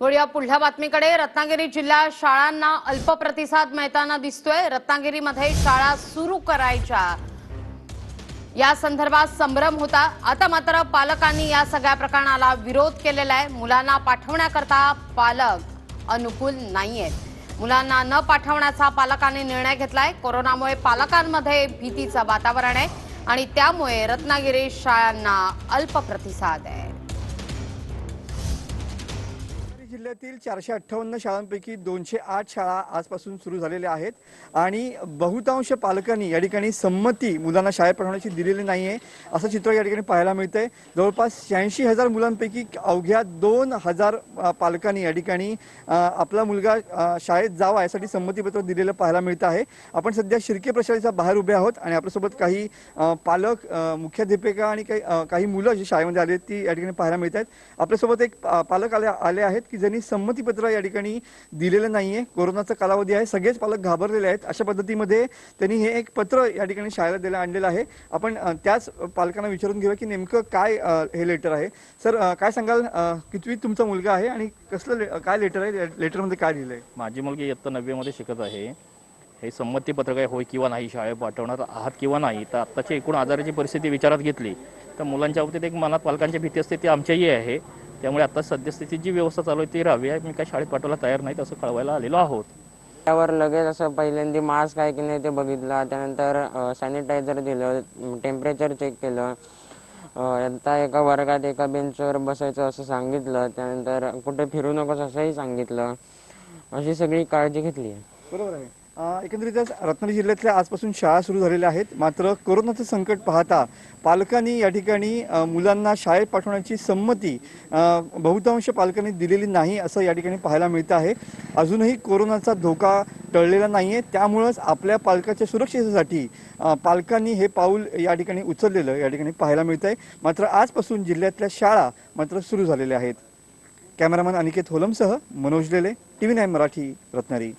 वळूया पुढल्या बातमीकडे. रत्नागिरी जिल्ह्यात शाळांना अल्प प्रतिसाद मिळताना दिसतोय. रत्नागिरीमध्ये शाळा सुरू करायच्या. या संदर्भात संभ्रम होता. आता मात्र पालकांनी या सगळ्या प्रकरणाला विरोध केलेला आहे. मुलांना पाठवण्याकरता पालक अनुकूल नाहीयेत. मुलांना न पाठवण्याचा पालकांनी निर्णय घेतलाय. कोरोनामुळे पालकांमध्ये भीतीचं वातावरण आहे आणि त्यामुळे रत्नागिरी शाळांना अल्प प्रतिसाद आहे. जिल्ह्यातील चारशे अठ्ठावन्न शाळांपैकी दोनशे आठ शाळा आजपासून सुरू झालेल्या आहेत. आणि बहुतांश पालकांनी या ठिकाणी संमती मुलांना शाळेत पाठवण्याची दिलेली नाही आहे असं चित्र या ठिकाणी पाहायला मिळतंय. जवळपास शहाऐंशी हजार मुलांपैकी अवघ्या दोन हजार पालकांनी या ठिकाणी आपला मुलगा शाळेत जावा यासाठी संमतीपत्र दिलेलं पाहायला मिळतं आहे. आपण सध्या शिर्के प्रशालेच्या बाहेर उभे आहोत आणि आपल्यासोबत काही पालक मुख्याध्यापिका आणि काही काही मुलं जी शाळेमध्ये आली आहेत ती या ठिकाणी पाहायला मिळत आहेत. आपल्यासोबत एक पालक आले आले आहेत की ज्यांनी संमतीपत्र या ठिकाणी दिलेलं नाहीये. कोरोनाचा कालावधी आहे. सगळेच पालक घाबरलेले आहेत. अशा पद्धतीमध्ये त्यांनी हे एक पत्र या ठिकाणी शाळेला द्यायला आणलेलं आहे. आपण त्याच पालकांना विचारून घेऊया की नेमकं काय हे लेटर आहे. सर काय सांगाल? कितवी तुमचा मुलगा आहे आणि कसलं काय लेटर आहे? लेटरमध्ये काय लिहिलंय? माझी मुलगी इयत्ता नववीमध्ये शिकत आहे. हे संमतीपत्र काय होय किंवा नाही शाळेत पाठवणार आहात किंवा नाही तर आत्ताची एकूण आजाराची परिस्थिती विचारात घेतली. तर मुलांच्या बाबतीत एक मनात पालकांची भीती असते ती आमच्याही आहे. त्यामुळे आता सद्यस्थितीत जी व्यवस्था चालू आहे ती राहावी आहे. मी काय शाळेत पाठवायला तयार नाही असं कळवायला आलेलो आहोत. त्यावर लगेच असं पहिल्यांदा मास्क आहे की नाही ते बघितलं. त्यानंतर सॅनिटायझर दिलं टेम्परेचर चेक केलं. आता एका वर्गात एका बेंचवर बसायचं असं सांगितलं. त्यानंतर कुठे फिरू नकोस असंही सांगितलं. अशी सगळी काळजी घेतली आहे. बरोबर आहे. एकंदरीतच रत्नागिरी जिल्ह्यातल्या आजपासून शाळा सुरू झालेल्या आहेत. मात्र कोरोनाचं संकट पाहता पालकांनी या ठिकाणी मुलांना शाळेत पाठवण्याची संमती बहुतांश पालकांनी दिलेली नाही असं या ठिकाणी पाहायला मिळतं आहे. अजूनही कोरोनाचा धोका टळलेला नाही आहे त्यामुळंच आपल्या पालकाच्या सुरक्षेसाठी पालकांनी हे पाऊल या ठिकाणी उचललेलं या ठिकाणी पाहायला मिळतं आहे. मात्र आजपासून जिल्ह्यातल्या शाळा मात्र सुरू झालेल्या आहेत. Cameraman Aniket होलमसह Manoj Lele T V nine Marathi Ratnagiri.